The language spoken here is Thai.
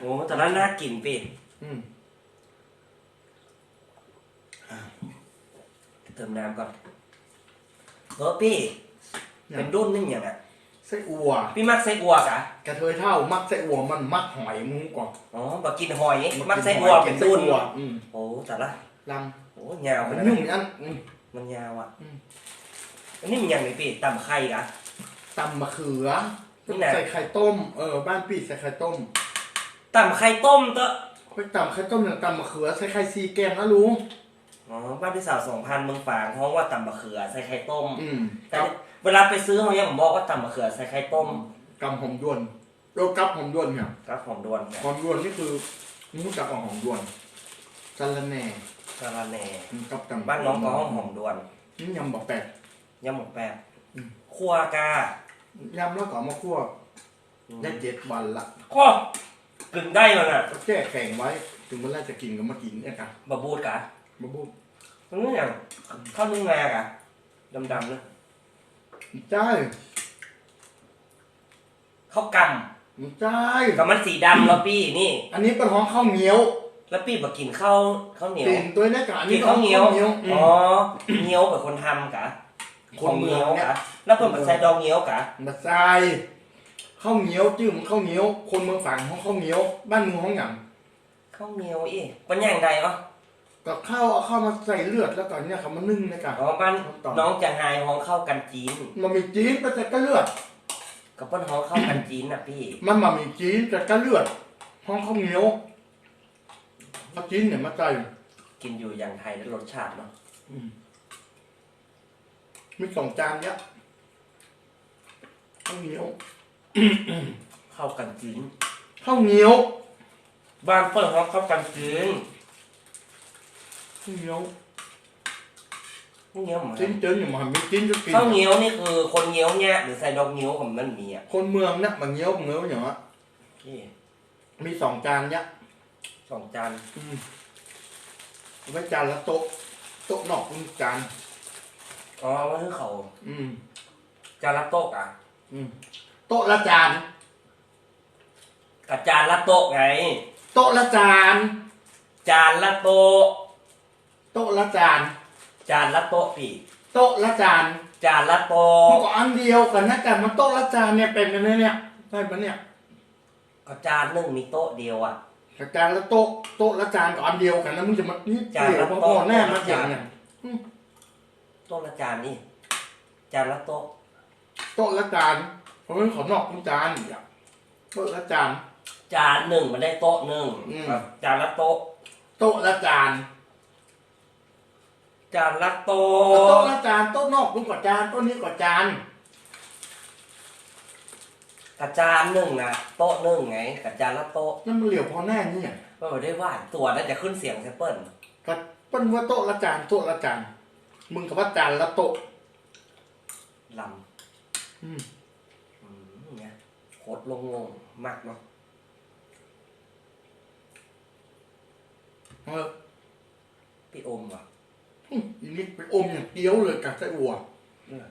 โอ้แต่ละน่ากินพี่อืมเติมน้ำก่อนเออพี่เป็นรุ่นนึงอย่างอะ ไส้อั่วพี่มักไส้อัวกะกระเทยเท่ามักไส้อั่วมันมักหอยมุ้งก่อนอ๋อบักกินหอยมักไส้อัวเป็นรุ่นไส้อั่วอืมโอ้แต่ละลโอ้ยาวำขมันนาดยุ่นั้งนอันอืม มันยาวอะอืม อันนี้มันยังไงพี่ตำไข่กะ ตำมะเขือนี่นะใส่ไข่ต้มเออบ้านปีใส่ไข่ต้ม ตำไข่ต้มเตอะไปตำไข่ต้มอย่างตำมะเขือใส่ไข่ซีแกงนะลุงอ๋อบ้านพี่สาวสองพันเมืองฝางเพราะว่าตำมะเขือใส่ไข่ต้มอืมแต่กับเวลาไปซื้อเขายังบอกว่าตำมะเขือใส่ไข่ต้มกำหอมด้วนโรกับหอมด้วนเนี่ยครับหอมดวนเนี่ยหอมด้วนนี่คือมูจักของหอมด้วนสะระแหน่กะละแหน่กับตำบ้านน้องก็ห้องหอมดวนนี่ยำบอกแปด ยำหมกแปบอืมคั่วกายำแล้วก็เอามาคั่วได้เจ็ดวันละคั่ว กึ่งได้มันอะก็แก้แข็งไว้ ถึงเวลาจะกินก็มากินเนี่ยกันบะบูดกะมาบุกมันนี่อย่างข้าวนึ่งงากะดำๆเนอะใช่ข้าวกมันใช่ำกับมันสีดำแล้วพี่นี่ อันนี้เป็นห้องข้าวเหนียวแล้วพี่มากินข้าวข้าวเหนียว กินตัวนี้กับอันกินี้นก็ข้าวเหนียวเหนียวอือ๋มอเหนียวเป็นคนทำกะ คนเมืองเนี่ยกะ แล้วเพิ่นมาใส่ดองเหนียวกะมาใส่ ข้าวเหนียวจื้อมันข้าวเหนียว คนเมืองฝางห้องข้าวเหนียว บ้านเมืองห้องหยังข้าวเหนียวอีมันย่างใดอ๋อก็ข้าวเอาข้าวมาใส่เลือดแล้วก็เนี่ยเขามานึ่งในกันอ๋อบ้านน้องจังไฮห้องข้าวกันจีนมันมีจีนแต่แต่ก็เลือดกับเปิ้นห้องข้าวกันจีนน่ะพี่ มันมามีจีนแต่ก็เลือดห้องข้าวเหนียวเอาจีนเนี่ยมาใส่กินอยู่อย่างไทยแล้วรสชาติเนาะอืมมีสองจานเนี่ยข้าวเหนียว ข้าวกันจีนข้าวเหนียวบ้านเปิ้นห้องข้าวกันจีนข้าวเหนียวข้าวเหนียวหมูจีนเจนอย่างมันมีจีนจะกินข้าวเหนียวนี่คือคนเหนียวเนี่ยหรือใส่ดอกเหนียวของมันมีอะคนเมืองเนี่ยมันเหนียวเหนียวอย่างเงี้ยพี่มีสองจานเนี่ยสองจานอืมไว้จานละโต๊ะโต๊ะนอกเป็นจานอ๋อไว่าคือเขาอืมจานละโต๊ะอะ อืม โต๊ะละจาน กับจานละโต๊ะไง โต๊ะละจาน จานละโต๊ะ โต๊ะละจาน จานละโต๊ะพี่โต๊ะละจานจานละโต๊มันะก็อันเดียวกันนะแต่มันโต๊ะละจานเนี่ยเป็นกันเนี่ยเนี่ยได้ปะเนี่ยก็จานหนึ่งมีโต๊ะเดียวอะ แต่จานละโต๊ะโต๊ะละจานก็อันเดียวกันนะมึงจะมานี่จานเดี๋ยละวพ่โต๊ะอแน่มาอย่างเนี่ยโต๊ะละจานนี่ จานละโต๊ะ โต๊ะละจาน เพราะมันขอนอกเป็นจานเนี่ยโต๊ะละจาน จานหนึ่งมันได้โต๊ะหนึ่งอืมครับจานละโต๊ะ โต๊ะละจานจานละโต๊โต๊ะะละจานโต๊ะนอกมึงก็จานโต๊ะนี้ก็จาน กับจานหนึ่งนะโต๊ะหนึ่งไงกับจานละโต๊ะนั่นมันเหลียวพอแน่เนี่ยก็ไม่ได้ว่าตัวน่าจะขึ้นเสียงแซปเปิลก็เปิ้นว่าโต๊ะละจานโต๊ะละจานมึงกับว่าจานละโต๊ะลอืมำอืมเนี่ยโคตรลงงงมากเนาะเออพี่อมว่ะอืมอีนี่ไปอมอย่างเดียวเลยกับไส้อั่วเนี่ย